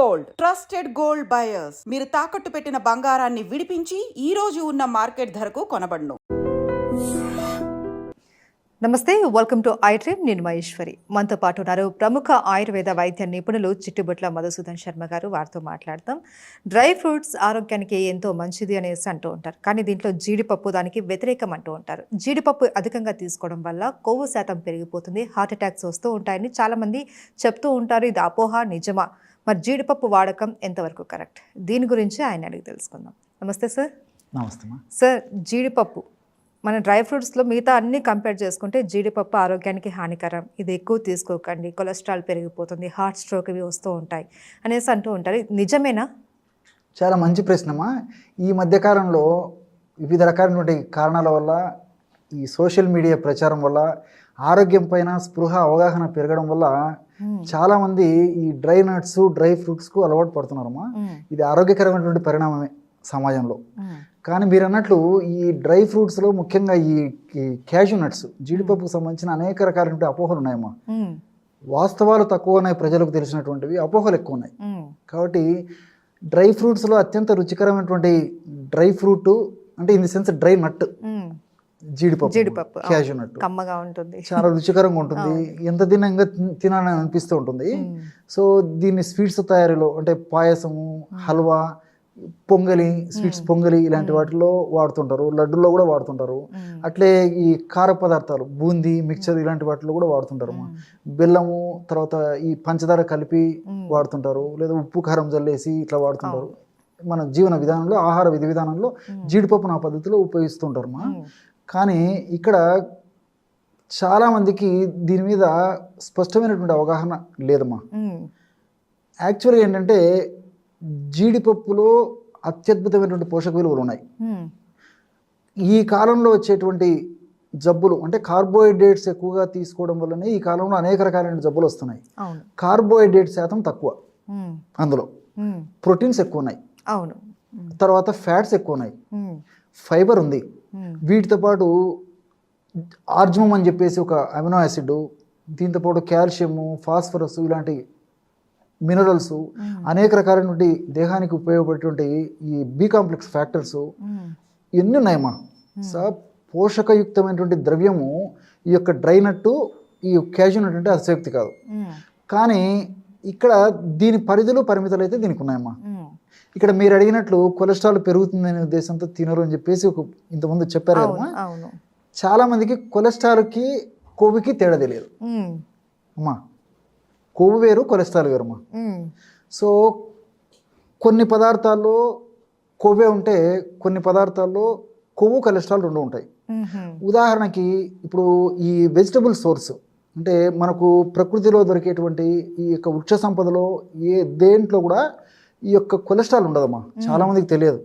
Gold. Trusted gold buyers. మీరు తాకట్టు పెట్టిన బంగారాన్ని విడిపించి ఈ రోజు ఉన్న మార్కెట్ ధరకు కొనబడును. నమస్తే వెల్కమ్ టు ఐ నేను మహేశ్వరి. మనతో పాటు ఉన్నారు ప్రముఖ ఆయుర్వేద వైద్య నిపుణులు చిట్టుబుట్ల మధుసూదన్ శర్మ గారు. వారితో మాట్లాడతాం డ్రై ఫ్రూట్స్ ఆరోగ్యానికి ఎంతో మంచిది అనేసి అంటూ ఉంటారు. కానీ దీంట్లో జీడిపప్పు దానికి వ్యతిరేకం అంటూ ఉంటారు. జీడిపప్పు అధికంగా తీసుకోవడం వల్ల కొవ్వు శాతం పెరిగిపోతుంది హార్ట్ అటాక్స్ వస్తూ ఉంటాయని చాలామంది చెప్తూ ఉంటారు. ఇది అపోహ నిజమా? మరి జీడిపప్పు వాడకం ఎంతవరకు కరెక్ట్? దీని గురించి ఆయన అడిగి తెలుసుకుందాం. నమస్తే సార్. నమస్తే సార్ జీడిపప్పు. మన డ్రై ఫ్రూట్స్లో మిగతా అన్ని కంపేర్ చేసుకుంటే జీడిపప్పు ఆరోగ్యానికి హానికరం. ఇది ఎక్కువ తీసుకోకండి. కొలెస్ట్రాల్ పెరిగిపోతుంది. హార్ట్ స్ట్రోక్ ఇవి వస్తూ ఉంటాయి అనేసి అంటూ ఉంటారు. నిజమేనా? చాలా మంచి ప్రశ్నమా ఈ మధ్యకాలంలో వివిధ రకాలైనటువంటి కారణాల వల్ల ఈ సోషల్ మీడియా ప్రచారం వల్ల ఆరోగ్యం పైన స్పృహ అవగాహన పెరగడం వల్ల చాలామంది ఈ డ్రై నట్స్ డ్రై ఫ్రూట్స్కు అలవాటు పడుతున్నారమ్మా. ఇది ఆరోగ్యకరమైనటువంటి పరిణామమే సమాజంలో. కానీ మీరు అన్నట్లు ఈ డ్రై ఫ్రూట్స్లో ముఖ్యంగా ఈ క్యాషు నట్స్ జీడిపప్పుకు సంబంధించిన అనేక రకాలైనటువంటి అపోహలు ఉన్నాయమ్మా. మ్మ్. వాస్తవాలు తక్కువ ఉన్నాయి ప్రజలకు తెలిసినటువంటివి అపోహలు ఎక్కువ ఉన్నాయి. కాబట్టి డ్రై ఫ్రూట్స్లో అత్యంత రుచికరమైనటువంటి డ్రై ఫ్రూట్ అంటే in the sense dry nut. జీడిపప్పు జీడిపప్పు. క్యాషు నట్ కమ్మగా ఉంటుంది. చాలా రుచికరంగా ఉంటుంది. ఎంత తినంగా తినాలని అనిపిస్తూ ఉంటుంది. సో దీన్ని స్వీట్స్ తయారీలో అంటే పాయసము హల్వా పొంగలి స్వీట్స్ పొంగలి ఇలాంటి వాటిలో వాడుతుంటారు. లడ్డుల్లో కూడా వాడుతుంటారు. అట్లే ఈ కార పదార్థాలు బూందీ మిక్చర్ ఇలాంటి వాటిలో కూడా వాడుతుంటారు అమ్మా. బెల్లము తర్వాత ఈ పంచదార కలిపి. వాడుతుంటారు. లేదా ఉప్పు కారం జల్లేసి ఇట్లా వాడుతుంటారు. మన జీవన విధానంలో ఆహార విధి విధానంలో జీడిపప్పును ఆ పద్ధతిలో ఉపయోగిస్తుంటారు మా. కానీ ఇక్కడ చాలామందికి దీని మీద స్పష్టమైనటువంటి అవగాహన లేదమ్మా మ్మ్. యాక్చువల్గా ఏంటంటే జీడిపప్పులో అత్యద్భుతమైనటువంటి పోషక విలువలు ఉన్నాయి. ఈ కాలంలో వచ్చేటువంటి జబ్బులు అంటే కార్బోహైడ్రేట్స్ ఎక్కువగా తీసుకోవడం వల్లనే ఈ కాలంలో అనేక రకాలైన జబ్బులు వస్తున్నాయి కార్బోహైడ్రేట్ శాతం తక్కువ. అందులో. ప్రోటీన్స్ ఎక్కువ ఉన్నాయి అవును. తర్వాత ఫ్యాట్స్ ఎక్కువ ఉన్నాయి. ఫైబర్ ఉంది. వీటితో పాటు ఆర్జమం అని చెప్పేసి ఒక అమినో యాసిడ్ దీంతో పాటు కాల్షియము ఫాస్ఫరస్ ఇలాంటి మినరల్స్ అనేక రకాలైనటువంటి దేహానికి ఉపయోగపడేటువంటి ఈ బి కాంప్లెక్స్ ఫ్యాక్టర్స్ మ్మ్. ఇవన్నీ ఉన్నాయమ్మా సో పోషకయుక్తమైనటువంటి ద్రవ్యము ఈ యొక్క డ్రై నట్టు ఈ క్యాజు నట్ అంటే అతిశక్తి కాదు. కానీ ఇక్కడ దీని పరిధులు పరిమితులు అయితే దీనికి ఉన్నాయమ్మా మ్మ్. ఇక్కడ మీరు అడిగినట్లు కొలెస్ట్రాల్ పెరుగుతుందనే ఉద్దేశంతో తినరు అని చెప్పేసి ఒక ఇంతకుముందు చెప్పారు అవును చాలా మందికి కొలెస్ట్రాల్కి కొవ్వుకి తేడా తెలియదు మ్మ్. అమ్మా కొవ్వు వేరు కొలెస్ట్రాల్ వేరమ్మా మ్మ్. సో కొన్ని పదార్థాల్లో కొవ్వే ఉంటే కొన్ని పదార్థాల్లో కొవ్వు కొలెస్ట్రాల్ రెండు ఉంటాయి. ఉదాహరణకి ఇప్పుడు ఈ వెజిటబుల్ సోర్స్ అంటే మనకు ప్రకృతిలో దొరికేటువంటి ఈ యొక్క వృక్ష సంపదలో ఏ దేంట్లో కూడా ఈ యొక్క కొలెస్ట్రాల్ ఉండదమ్మా. చాలా మందికి తెలియదు.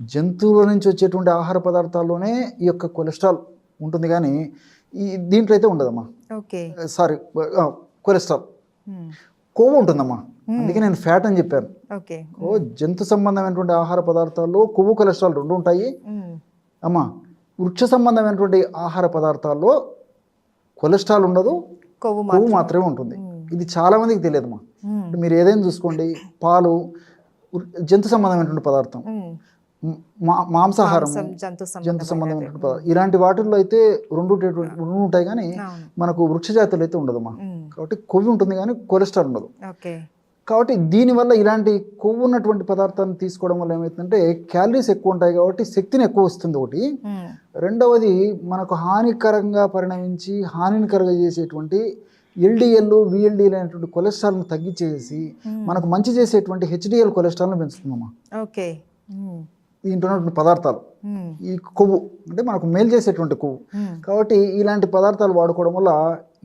జంతువుల నుంచి వచ్చేటువంటి ఆహార పదార్థాల్లోనే ఈ యొక్క కొలెస్ట్రాల్ ఉంటుంది కానీ ఈ దీంట్లో అయితే ఉండదమ్మా. Sorry cholesterol. కొవ్వు ఉంటుందమ్మా. అందుకే నేను ఫ్యాట్ అని చెప్పాను. ఓకే. ఓ జంతు సంబంధమైనటువంటి ఆహార పదార్థాల్లో కొవ్వు కొలెస్ట్రాల్ రెండు ఉంటాయి. మ్మ్. అమ్మా వృక్ష సంబంధమైనటువంటి ఆహార పదార్థాల్లో కొలెస్ట్రాల్ ఉండదు కొవ్వు మాత్రమే. ఉంటుంది. ఇది చాలా మందికి తెలియదమ్మా. మీరు ఏదైనా చూసుకోండి పాలు జంతు సంబంధమైనటువంటి పదార్థం. మాంసాహారం మాంసం, జంతు. సంబంధమైనటువంటి పదార్థం. ఇలాంటి వాటిల్లో అయితే రెండు రెండు ఉంటాయి కానీ మనకు వృక్ష జాతులు అయితే ఉండదమ్మా. మ్మ్. కాబట్టి కొవ్వు ఉంటుంది కానీ కొలెస్ట్రాల్ ఉండదు. కాబట్టి దీనివల్ల ఇలాంటి కొవ్వు ఉన్నటువంటి పదార్థాన్ని తీసుకోవడం వల్ల ఏమవుతుందంటే క్యాలరీస్ ఎక్కువ ఉంటాయి కాబట్టి శక్తిని ఎక్కువ వస్తుంది ఒకటి. రెండవది మనకు హానికరంగా పరిణమించి హానిని కలుగజేసేటువంటి ఎల్డిఎల్ విఎల్డిఎల్ అనేటువంటి కొలెస్ట్రాల్ను తగ్గించేసి మనకు మంచి చేసేటువంటి హెచ్డిఎల్ కొలెస్ట్రాల్ను పెంచుతుందమ్మా ఓకే. దీంట్లో పదార్థాలు. ఈ కొవ్వు అంటే మనకు మేలు చేసేటువంటి కొవ్వు. కాబట్టి ఇలాంటి పదార్థాలు వాడుకోవడం వల్ల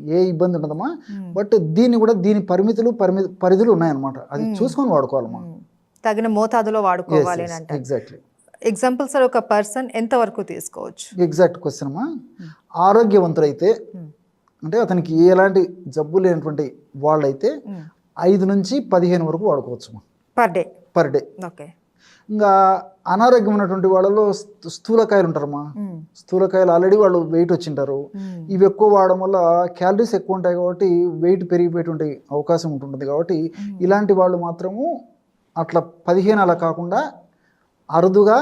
ఏ ఇబ్బంది ఉండదమ్మా. మ్మ్. బట్ దీన్ని కూడా దీని పరిమితులు పరిమి పరిధులు ఉన్నాయన్నమాట. అది చూసుకొని వాడుకోవాలమ్మా. మ్మ్. తగిన మోతాదులో వాడుకోవాలి ఎగ్జాక్ట్లీ ఎగ్జాంపుల్ సార్ ఒక పర్సన్ ఎంతవరకు తీసుకోవచ్చు? ఎగ్జాక్ట్ క్వశ్చన్ అమ్మా. ఆరోగ్యవంతులైతే. అంటే అతనికి ఎలాంటి జబ్బు లేనటువంటి వాళ్ళైతే. ఐదు నుంచి పదిహేను వరకు వాడుకోవచ్చు per day per day okay ఇంకా అనారోగ్యం ఉన్నటువంటి వాళ్ళలో స్థూ- స్థూలకాయలు ఉంటారమ్మా మ్మ్. స్థూలకాయలు ఆల్రెడీ వాళ్ళు వెయిట్ వచ్చింటారు. ఇవి ఎక్కువ వాడడం వల్ల క్యాలరీస్ ఎక్కువ ఉంటాయి కాబట్టి వెయిట్ పెరిగిపోయేటువంటి అవకాశం ఉంటుంది కాబట్టి ఇలాంటి వాళ్ళు మాత్రము అట్లా పదిహేను అలా కాకుండా అరుదుగా.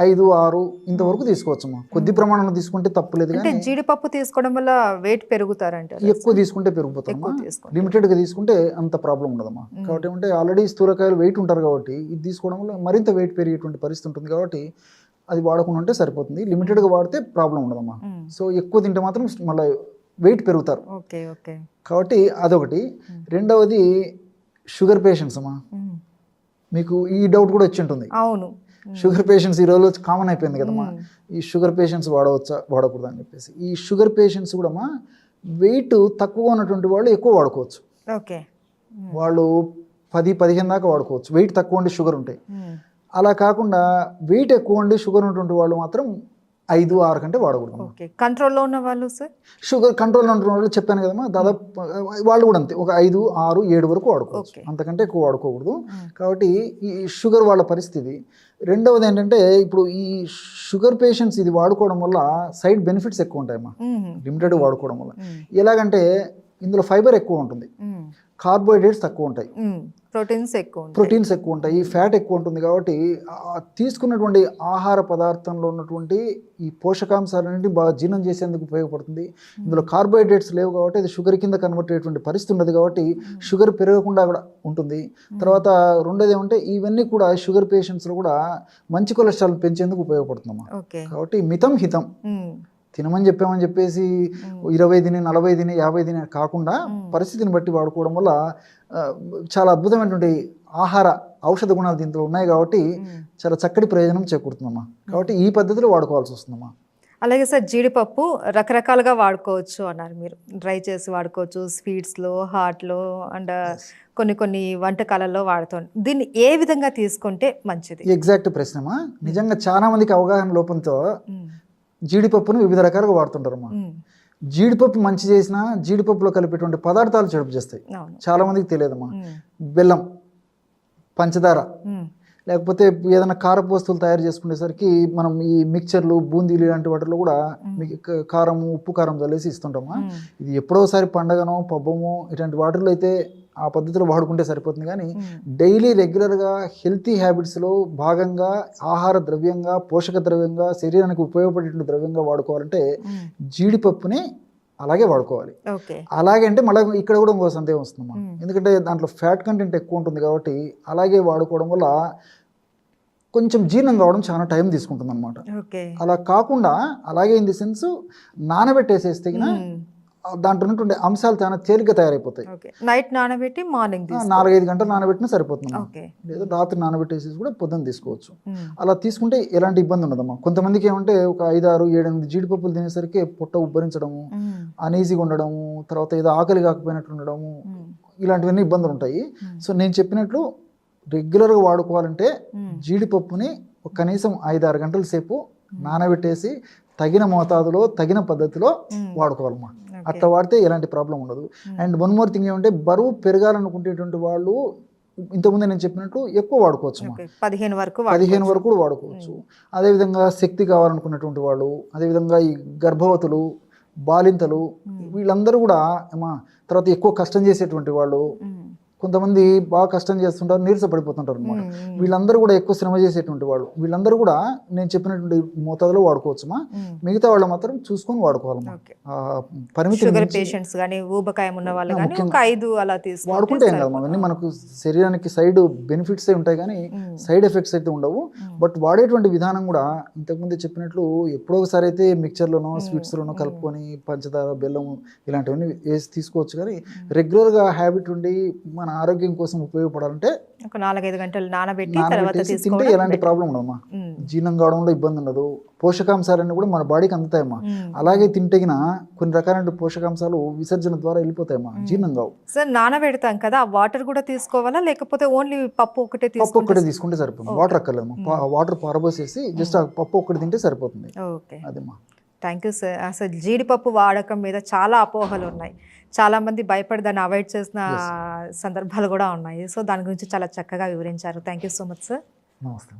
ఐదు ఆరు ఇంతవరకు తీసుకోవచ్చమ్మా. కొద్ది ప్రమాణంలో తీసుకుంటే తప్పులేదు అంటే కానీ జీడిపప్పు తీసుకోవడం వల్ల వెయిట్ పెరుగుతారంటారు. ఎక్కువ తీసుకుంటే పెరుగుతామా ఎక్కువ తీసుకుంటే. లిమిటెడ్గా తీసుకుంటే అంత ప్రాబ్లం ఉండదమ్మా. కాబట్టి ఏమంటే ఆల్రెడీ స్థూలకాయలు వెయిట్ ఉంటారు కాబట్టి ఇది తీసుకోవడం వల్ల మరింత వెయిట్ పెరిగేటువంటి పరిస్థితి ఉంటుంది కాబట్టి అది వాడకుండా ఉంటే సరిపోతుంది. లిమిటెడ్గా వాడితే ప్రాబ్లం ఉండదమ్మా. మ్మ్. సో ఎక్కువ తింటే మాత్రం మళ్ళీ వెయిట్ పెరుగుతారు. Okay okay. కాబట్టి అదొకటి. రెండవది షుగర్ పేషెంట్స్ అమ్మా. మ్మ్. మీకు ఈ డౌట్ కూడా వచ్చి ఉంటుంది. అవును. షుగర్ పేషెంట్స్ ఈ రోజు కామన్ అయిపోయింది కదమ్మా. ఈ షుగర్ పేషెంట్స్ వాడవచ్చా? వాడకూడదు అని చెప్పేసి. ఈ షుగర్ పేషెంట్స్ కూడా వెయిట్ తక్కువ ఉన్నటువంటి వాళ్ళు ఎక్కువ వాడుకోవచ్చు. ఓకే. వాళ్ళు పది పదిహేను దాకా వాడుకోవచ్చు. వెయిట్ తక్కువ ఉండి షుగర్ ఉంటాయి. అలా కాకుండా వెయిట్ ఎక్కువ ఉండి షుగర్ ఉన్నటువంటి వాళ్ళు మాత్రం ఐదు ఆరు కంటే వాడకూడదు. ఓకే. కంట్రోల్లో ఉన్న వాళ్ళు సార్? షుగర్ కంట్రోల్ ఉంటున్న వాళ్ళు చెప్పాను కదమ్మా దాదాపు వాళ్ళు కూడా అంతే. ఒక ఐదు ఆరు ఏడు వరకు వాడుకోవచ్చు. అంతకంటే ఎక్కువ వాడుకోకూడదు. కాబట్టి ఈ షుగర్ వాళ్ళ పరిస్థితి. రెండవది ఏంటంటే ఇప్పుడు ఈ షుగర్ పేషెంట్స్ ఇది వాడుకోవడం వల్ల సైడ్ బెనిఫిట్స్ ఎక్కువ ఉంటాయమ్మా. మ్మ్. లిమిటెడ్ వాడుకోవడం వల్ల. ఎలాగంటే ఇందులో ఫైబర్ ఎక్కువ ఉంటుంది. కార్బోహైడ్రేట్స్ తక్కువ ఉంటాయి. ప్రోటీన్స్ ఎక్కువ ఉంటాయి. ప్రోటీన్స్ ఎక్కువ ఉంటాయి. ఫ్యాట్ ఎక్కువ ఉంటుంది కాబట్టి తీసుకున్నటువంటి ఆహార పదార్థంలో ఉన్నటువంటి ఈ పోషకాంశాలన్నింటినీ బాగా జీర్ణం చేసేందుకు ఉపయోగపడుతుంది. ఇందులో కార్బోహైడ్రేట్స్ లేవు కాబట్టి అది షుగర్ కింద కన్వర్ట్ అయ్యేటువంటి పరిస్థితి ఉండదు కాబట్టి షుగర్ పెరగకుండా కూడా ఉంటుంది. తర్వాత రెండోది ఏమంటే ఇవన్నీ కూడా షుగర్ పేషెంట్స్లో కూడా మంచి కొలెస్ట్రాల్ పెంచేందుకు ఉపయోగపడుతుందమ్మా కాబట్టి మితం హితం. తినమని చెప్పామని చెప్పేసి ఇరవై తిని నలభై తిని యాభై తిని కాకుండా పరిస్థితిని బట్టి వాడుకోవడం వల్ల చాలా అద్భుతమైనటువంటి ఆహార ఔషధ గుణాలు దీంట్లో ఉన్నాయి కాబట్టి. చాలా చక్కటి ప్రయోజనం చేకూరుతుందమ్మా. కాబట్టి ఈ పద్ధతిలో వాడుకోవాల్సి వస్తుందమ్మా. అలాగే సార్ జీడిపప్పు రకరకాలుగా వాడుకోవచ్చు అన్నారు మీరు. డ్రై చేసి వాడుకోవచ్చు స్వీట్స్లో హాట్లో అండ్ కొన్ని కొన్ని వంటకాలలో వాడుతాం దీన్ని ఏ విధంగా తీసుకుంటే మంచిది? ఎగ్జాక్ట్ ప్రశ్నమా? నిజంగా చాలా మందికి అవగాహన లోపంతో. జీడిపప్పును వివిధ రకాలుగా వాడుతుంటారమ్మా మ్మ్. జీడిపప్పు మంచి చేసినా జీడిపప్పులో కలిపేటువంటి పదార్థాలు చెడుపు చేస్తాయి చాలా మందికి తెలియదమ్మా మ్మ్. బెల్లం పంచదార. లేకపోతే ఏదైనా కారపు వస్తువులు తయారు చేసుకునేసరికి మనం ఈ మిక్చర్లు బూందీలు ఇలాంటి వాటిలో కూడా కారము ఉప్పు కారం చల్లేసి ఇస్తుంటామా. ఇది ఎప్పుడోసారి పండగనో పబ్బమో ఇట్లాంటి వాటిల్లో అయితే ఆ పద్ధతిలో వాడుకుంటే సరిపోతుంది. కానీ. డైలీ రెగ్యులర్గా హెల్తీ హ్యాబిట్స్లో భాగంగా ఆహార ద్రవ్యంగా పోషక ద్రవ్యంగా శరీరానికి ఉపయోగపడేటువంటి ద్రవ్యంగా వాడుకోవాలంటే. జీడిపప్పుని అలాగే వాడుకోవాలి. అలాగే అంటే మళ్ళీ ఇక్కడ కూడా ఇంకో సందేహం వస్తుందమ్మా. మ్మ్. ఎందుకంటే దాంట్లో ఫ్యాట్ కంటెంట్ ఎక్కువ ఉంటుంది కాబట్టి అలాగే వాడుకోవడం వల్ల కొంచెం జీర్ణం కావడం చాలా టైం తీసుకుంటుంది అనమాట అలా కాకుండా అలాగే ఇన్ ది సెన్స్ నానబెట్టేసేస్తే దాంట్లో ఉన్నటువంటి అంశాలు చాలా తేలిగ్గా తయారైపోతాయి నైట్ నానబెట్టి మార్నింగ్ నాలుగైదు గంటలు నానబెట్టినా సరిపోతుంది లేదా రాత్రి నానబెట్టేసి కూడా పొద్దున్న తీసుకోవచ్చు. అలా తీసుకుంటే ఎలాంటి ఇబ్బంది ఉండదమ్మా కొంతమందికి ఏమంటే ఒక ఐదు ఆరు ఏడు ఎనిమిది జీడిపప్పులు తినేసరికి పొట్ట ఉబ్బరించడము. అనీజీగా ఉండడము తర్వాత ఏదో ఆకలి కాకపోయినట్టు ఉండడము. ఇలాంటివన్నీ ఇబ్బందులు ఉంటాయి. సో నేను చెప్పినట్లు రెగ్యులర్గా వాడుకోవాలంటే. జీడిపప్పుని ఒక కనీసం ఐదు ఆరు గంటల సేపు నానబెట్టేసి తగిన మోతాదులో తగిన పద్ధతిలో మ్మ్. అట్లా వాడితే ఎలాంటి ప్రాబ్లం ఉండదు. అండ్ వన్ మోర్ థింగ్ ఏమంటే బరువు పెరగాలనుకునేటువంటి వాళ్ళు ఇంతకుముందే నేను చెప్పినట్టు ఎక్కువ వాడుకోవచ్చు పదిహేను వరకు పదిహేను వరకు కూడా వాడుకోవచ్చు. అదేవిధంగా శక్తి కావాలనుకున్నటువంటి వాళ్ళు అదేవిధంగా ఈ గర్భవతులు బాలింతలు వీళ్ళందరూ కూడా ఏమా తర్వాత ఎక్కువ కష్టం చేసేటువంటి వాళ్ళు. కొంతమంది బాగా కష్టం చేస్తుంటారు నీరస పడిపోతుంటారు అనమాట. వీళ్ళందరూ కూడా ఎక్కువ శ్రమ చేసేటువంటి వాళ్ళు. వీళ్ళందరూ కూడా నేను చెప్పినటువంటి మోతాదులో వాడుకోవచ్చుమా. మిగతా వాళ్ళు మాత్రం చూసుకొని వాడుకోవాలమ్మా. పరిమితి షుగర్ పేషెంట్స్ కానీ ఊబకాయం ఉన్న వాళ్ళు కానీ ఒక ఐదు అలా తీసుకుంటే వాడుకుంటే ఏం కాదు అవన్నీ మనకు శరీరానికి సైడ్ బెనిఫిట్స్ ఉంటాయి కానీ. సైడ్ ఎఫెక్ట్స్ అయితే ఉండవు. బట్ వాడేటువంటి విధానం కూడా ఇంతకుముందు చెప్పినట్లు ఎప్పుడో ఒకసారి అయితే మిక్చర్లోనో స్వీట్స్లోనో కలుపుకొని పంచదార బెల్లం ఇలాంటివన్నీ వేసి తీసుకోవచ్చు కానీ రెగ్యులర్గా హ్యాబిట్ ఉండి మన ఆరోగ్యం కోసం ఉపయోగపడాలంటే ఒక నాలుగైదు గంటలు నానబెట్టి తర్వాత నానబెట్టేసి తింటే ఎలాంటి ప్రాబ్లం ఉండదమ్మా. మ్మ్. జీర్ణం కావడంలో ఇబ్బంది ఉండదు. పోషకాంశాలన్నీ కూడా మన బాడీకి అందుతాయమ్మా. మ్మ్. అలాగే తింటగిన కొన్ని రకాలైన పోషకాంశాలు విసర్జన ద్వారా వెళ్ళిపోతాయమ్మా. జీర్ణం కావు. సార్ నానబెడతాం కదా ఆ వాటర్ కూడా తీసుకోవాలా? లేకపోతే ఓన్లీ పప్పు ఒకటే పప్పు ఒక్కటే తీసుకుంటే సరిపోతుంది. వాటర్ అక్కర్లేదమ్మా. వాటర్ పారబోసేసి జస్ట్ ఆ పప్పు ఒక్కటి తింటే సరిపోతుంది. అదేమ్మా. థ్యాంక్ యూ సార్ అసలు జీడిపప్పు వాడకం మీద చాలా అపోహలు ఉన్నాయి. చాలా మంది భయపడి దాన్ని అవాయిడ్ చేసిన సందర్భాలు కూడా ఉన్నాయి. సో దాని గురించి చాలా చక్కగా వివరించారు. Thank you so much sir నమస్తే.